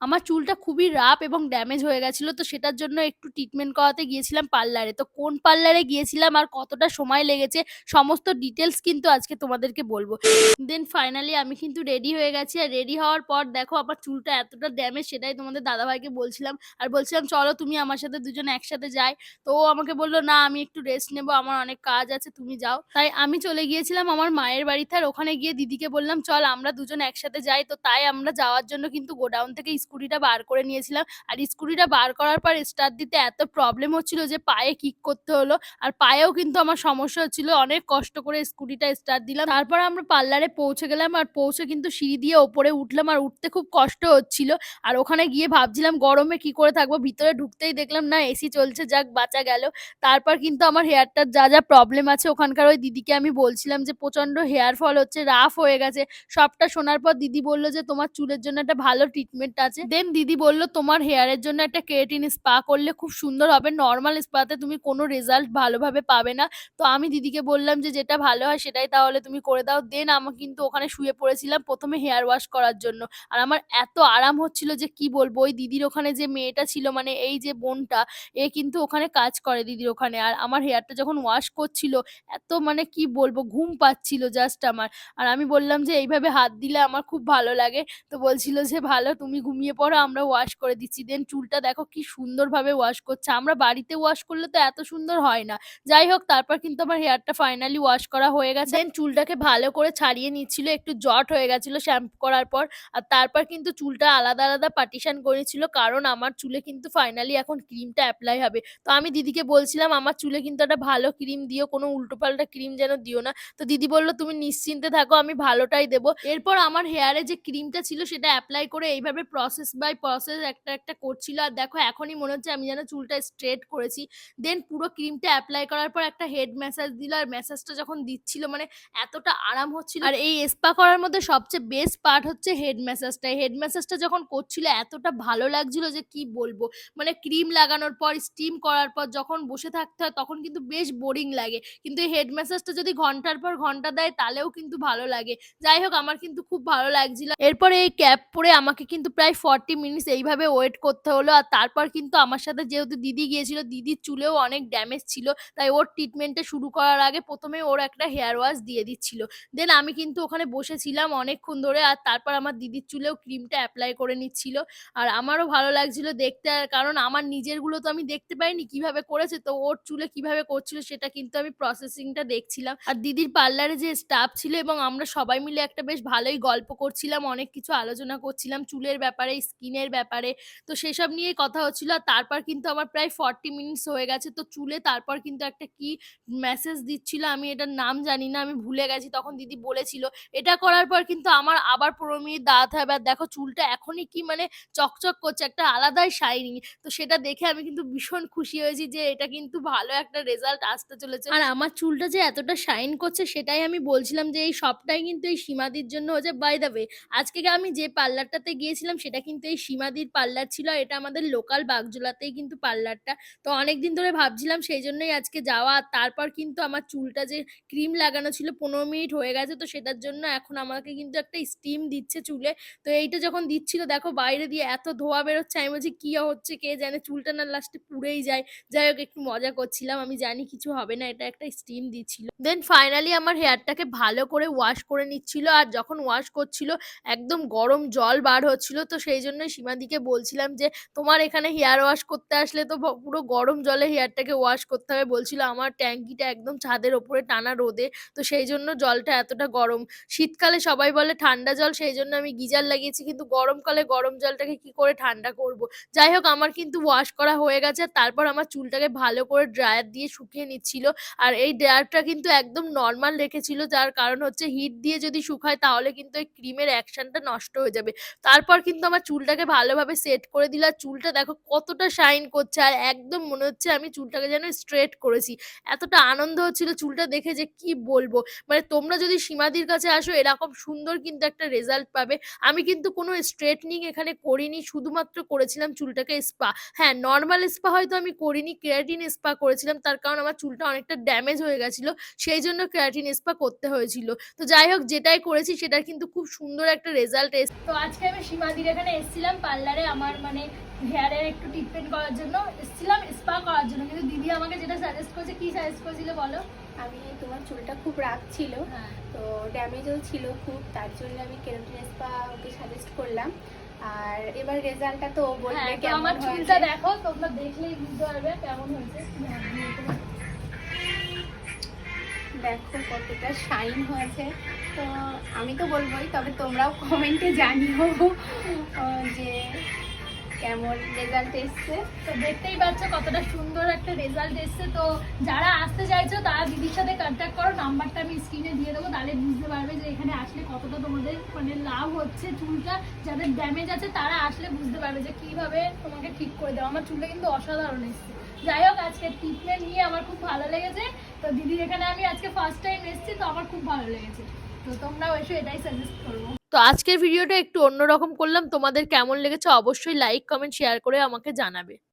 আমার চুলটা খুবই রাফ এবং ড্যামেজ হয়ে গেছিল। তো সেটার জন্য একটু ট্রিটমেন্ট করাতে গিয়েছিলাম পার্লারে। তো কোন পার্লারে গিয়েছিলাম আর কতটা সময় লেগেছে সমস্ত ডিটেলস কিন্তু আজকে তোমাদেরকে বলব দেন ফাইনালি আমি কিন্তু রেডি হয়ে গেছি। আর রেডি হওয়ার পর দেখো আমার চুলটা এতটা ড্যামেজ সেটাই তোমাদের দাদাভাইকে বলছিলাম। আর বলছিলাম চলো তুমি আমার সাথে দুজন একসাথে যাই। তো ও আমাকে বলল "না আমি একটু রেস্ট নেব। আমার অনেক কাজ আছে তুমি যাও।" তাই আমি চলে গিয়েছিলাম আমার মায়ের বাড়িতে। আর ওখানে গিয়ে দিদিকে বললাম, "চল আমরা দুজন একসাথে যাই।" তো তাই আমরা যাওয়ার জন্য কিন্তু গোডাউন থেকে স্কুটিটা বার করে নিয়েছিলাম। আর স্কুটিটা বার করার পর স্টার্ট দিতে এত প্রবলেম হচ্ছিল যে পায়ে কিক করতে হলো। আর পায়েও কিন্তু আমার সমস্যা হচ্ছিল। অনেক কষ্ট করে স্কুটিটা স্টার্ট দিলাম। তারপর আমরা পার্লারে পৌঁছে গেলাম আর পৌঁছে কিন্তু সিঁড়ি দিয়ে ওপরে উঠলাম আর উঠতে খুব কষ্ট হচ্ছিল। আর ওখানে গিয়ে ভাবছিলাম গরমে কি করে থাকব। ভিতরে ঢুকতেই দেখলাম না এসি চলছে যাক বাঁচা গেল। তারপর কিন্তু আমার হেয়ারটার যা, যা প্রবলেম আছে ওখানকার ওই দিদিকে আমি বলছিলাম যে প্রচণ্ড হেয়ার ফল হচ্ছে, রাফ হয়ে গেছে। সবটা শোনার পর দিদি বলল যে, "তোমার চুলের জন্য একটা ভালো ট্রিটমেন্ট আছে।" দেন দিদি বলল, "তোমার হেয়ারের জন্য একটা কেরাটিন স্পা করলে খুব সুন্দর হবে। নর্মাল স্পাতে তুমি কোনো রেজাল্ট ভালোভাবে পাবে না।" তো আমি দিদিকে বললাম যে, "যেটা ভালো হয় সেটাই তাহলে তুমি করে দাও।" দেন আমি কিন্তু ওখানে শুয়ে পড়েছিলাম প্রথমে হেয়ার ওয়াশ করার জন্য। আর আমার এত আরাম হচ্ছিল যে কি বলব। ওই দিদির ওখানে যে মেয়েটা ছিল মানে এই যে বোনটা এ কিন্তু ওখানে কাজ করে দিদির ওখানে। আর আমার হেয়ারটা যখন ওয়াশ করছিল এত মানে কি বলব ঘুম পাচ্ছিল জাস্ট আমার। আর আমি বললাম যে, "এইভাবে হাত দিলে আমার খুব ভালো লাগে।" তো বলছিল যে, "ভালো তুমি ঘুমিয়ে পড়ো আমরা ওয়াশ করে দিচ্ছি।" দেন চুলটা দেখো কি সুন্দরভাবে ওয়াশ করছে। আমরা বাড়িতে ওয়াশ করলে তো এত সুন্দর হয় না। যাই হোক তারপর কিন্তু আমার হেয়ারটা ফাইনালি ওয়াশ করা হয়ে গেছে। দেন চুলটাকে ভালো করে ছাড়িয়ে নিচ্ছিল। একটু জট হয়ে গেছিল শ্যাম্পু করার পর। আর তারপর কিন্তু চুলটা আলাদা, আলাদা পার্টিশন করেছিল। কারণ আমার চুলে কিন্তু ফাইনালি এখন ক্রিমটা অ্যাপ্লাই হবে। তো আমি দিদিকে বলছিলাম, "আমার চুলে কিন্তু একটা ভালো ক্রিম দিও। কোনো উল্টোপাল্টা ক্রিম যেন দিও না।" তো দিদি বলল "তুমি নিশ্চিন্তে থাকো আমি ভালোটাই দেবো।" এরপর আমার হেয়ারে যে ক্রিমটা ছিল সেটা অ্যাপ্লাই করে এইভাবে প্রসেস বাই প্রসেস একটা, একটা করছিল। আর দেখো এখনই মনে হচ্ছে আমি যেন চুলটা স্ট্রেট করেছি। দেন পুরো ক্রিমটা অ্যাপ্লাই করার পর একটা হেড ম্যাসাজ দিল। আর ম্যাসাজটা যখন দিচ্ছিল মানে এতটা আরাম হচ্ছিল। আর এই স্পা করার মধ্যে সবচেয়ে বেস্ট পার্ট হচ্ছে হেড ম্যাসাজটা। হেড ম্যাসাজটা যখন করছিল এতটা ভালো লাগছিল যে কি বলব। মানে ক্রিম লাগানোর পর স্টিম করার পর যখন বসে থাকতে হয় তখন কিন্তু বেশ বোরিং লাগে। কিন্তু এই হেড ম্যাসাজটা যদি ঘণ্টার পর ঘণ্টা দেয় তাহলেও কিন্তু ভালো লাগে। যাই হোক আমার কিন্তু খুব ভালো লাগছিল। এরপরে এই ক্যাপ পরে আমাকে কিন্তু প্রায় 40 মিনিটস এইভাবে ওয়েট করতে হলো। আর তারপর কিন্তু আমার সাথে যেহেতু দিদি গিয়েছিল দিদির চুলেও অনেক ড্যামেজ ছিল। তাই ওর ট্রিটমেন্টটা শুরু করার আগে প্রথমে ওর একটা হেয়ার ওয়াশ দিয়ে দিচ্ছিল। দেন আমি কিন্তু ওখানে বসেছিলাম অনেকক্ষণ ধরে। আর তারপর আমার দিদির চুলেও ক্রিমটা অ্যাপ্লাই করে নিচ্ছিল। আর আমারও ভালো লাগছিল দেখতে। কারণ আমার নিজেরগুলো তো আমি দেখতে পাইনি কীভাবে করেছে। তো ওর চুলে কীভাবে করছিল সেটা কিন্তু আমি প্রসেসিংটা দেখছিলাম। আর দিদির পার্লারে যে স্টাফ ছিল এবং আমরা সবাই মিলে একটা বেশ ভালোই গল্প করছিলাম। অনেক কিছু আলোচনা করছিলাম চুলের ব্যাপারে, স্কিনের ব্যাপারে। তো সেসব নিয়েই কথা হচ্ছিল। আর তারপর কিন্তু আমার প্রায় 40 মিনিটস হয়ে গেছে। তো চুলে তারপর কিন্তু একটা কি মেসেজ দিচ্ছিল আমি এটার নাম জানি না। আমি ভুলে গেছি। তখন দিদি বলেছিল। এটা করার পর কিন্তু আমার আবার ১৫ মিনিট হবে। আর দেখো চুলটা এখনই কি মানে চকচক করছে, একটা আলাদাই শাইনিং। তো সেটা দেখে আমি কিন্তু ভীষণ খুশি হয়েছি যে এটা কিন্তু ভালো একটা রেজাল্ট আসতে চলেছে। আর আমার চুলটা যে এতটা শাইন করছে সেটাই আমি বলছিলাম যে এই সবটাই কিন্তু এই সীমাদির জন্য হয়েছে। বাই দ্য ওয়ে আজকে আমি যে পার্লারটাতে গিয়েছিলাম সেটা কিন্তু এই সীমাদির পার্লার ছিল। এটা আমাদের লোকাল বাগজোলাতেই কিন্তু পার্লারটা। তো অনেকদিন ধরে ভাবছিলাম সেই জন্যই আজকে যাওয়া। তারপর কিন্তু আমার চুলটা যে ক্রিম লাগানো ছিল ১৫ মিনিট হয়ে গেছে। তো সেটার জন্য এখন আমাকে কিন্তু একটা স্টিম দিচ্ছে চুলে। তো এইটা যখন দিচ্ছিল, দেখো বাইরে দিয়ে এত ধোয়া বেরোচ্ছে। আমি বলছি, কি হচ্ছে কে জানে চুলটা না লাস্টে পুড়েই যায়। যাই হোক, একটু মজা করছিলাম। আমি জানি কিছু হবে না। এটা একটা স্টিম দিচ্ছিল। দেন ফাইনালি আমার হেয়ারটাকে ভালো করে ওয়াশ করে নিচ্ছিল। আর যখন ওয়াশ করছিল, একদম গরম জল বার হচ্ছিল। তো সেইজন্যই সীমাদিকে বলছিলাম যে, "তোমার এখানে হেয়ার ওয়াশ করতে আসলে তো পুরো গরম জলে হেয়ারটাকে ওয়াশ করতে হবে।" বলছিল আমার ট্যাঙ্কিটা একদম ছাদের ওপরে টানা রোদে। তো সেই জন্য জলটা এতটা গরম। শীতকালে সবাই বলে ঠান্ডা জল সেই জন্য আমি গিজার লাগিয়েছি। কিন্তু গরমকালে গরম জলটাকে কি করে ঠান্ডা করব? যাই হোক আমার কিন্তু ওয়াশ করা হয়ে গেছে। তারপর আমার চুলটাকে ভালো করে ড্রায়ার দিয়ে শুকিয়ে নিচ্ছিল। আর এই ড্রায়ারটা কিন্তু একদম নর্মাল রেখেছিল। যার কারণ হচ্ছে হিট দিয়ে যদি শুকায় তাহলে কিন্তু এই ক্রিমের অ্যাকশনটা নষ্ট হয়ে যাবে। তারপর কিন্তু আমার চুলটাকে ভালোভাবে সেট করে দিল। চুলটা দেখো কতটা শাইন করছে। আর একদম মনে হচ্ছে আমি চুলটাকে যেন স্ট্রেট করেছি। এতটা আনন্দ হচ্ছিল চুলটা দেখে যে কি বলব। মানে তোমরা যদি সীমাদির কাছে আসো এরকম সুন্দর কিন্তু একটা রেজাল্ট পাবে। আমি কিন্তু কোনো স্ট্রেটনিং এখানে করিনি। শুধুমাত্র করেছিলাম চুলটাকে স্পা। হ্যাঁ, নর্মাল স্পা হয়তো আমি করিনি। কেরাটিন স্পা করেছিলাম। তার কারণ আমার চুলটা অনেকটা ড্যামেজ হয়ে গেছিল সেই জন্য কেরাটিন স্পা করতে হয়েছিল। তো যাই হোক যেটাই করেছি সেটার কিন্তু খুব সুন্দর একটা রেজাল্ট এস তো আজকে আমি সীমাদির এখানে এখানে এসেছিলাম পার্লারে আমার মানে হেয়ারের একটু ট্রিটমেন্ট করার জন্য। এসেছিলাম স্পা করার জন্য। কিন্তু দিদি আমাকে যেটা সাজেস্ট করেছে কি সাজেস্ট করেছিল বলো? আমি তোমার চুলটা খুব রাগ ছিল। হ্যাঁ। তো ড্যামেজও ছিল খুব তার জন্য আমি কেরাটিন স্পা ওকে সাজেস্ট করলাম। আর এবার রেজাল্টটা তো বলবে হ্যাঁ, কেমন আমার চুলটা দেখো তোমরা দেখলেই বুঝতে পারবে কেমন হয়েছে। দেখো কতটা শাইন হয়েছে। তো আমি তো বলবোই তবে তোমরাও কমেন্টে জানিও। যে কেমন রেজাল্ট এসছে। তো দেখতেই পাচ্ছ কতটা সুন্দর একটা রেজাল্ট এসছে। তো যারা আসতে চাইছো, তারা দিদির সাথে কন্ট্যাক্ট করো। নাম্বারটা আমি স্ক্রিনে দিয়ে দেবো, তাহলে বুঝতে পারবে যে এখানে আসলে কতটা তোমাদের মানে লাভ হচ্ছে চুলটা। যাদের ড্যামেজ আছে, তারা আসলে বুঝতে পারবে যে কীভাবে তোমাকে ঠিক করে দেওয়া। আমার চুলটা কিন্তু অসাধারণ এসছে। যাই হোক, আজকে ট্রিটমেন্ট নিয়ে আমার খুব ভালো লেগেছে। তো দিদির এখানে আমি আজকে ফার্স্ট টাইম এসেছি, তো আমার খুব ভালো লেগেছে। তো তোমরাও এসে, এটাই সাজেস্ট করব। তো আজকের ভিডিওটা একটু অন্যরকম করলাম। তোমাদের কেমন লেগেছে অবশ্যই লাইক কমেন্ট শেয়ার করে আমাকে জানাবে।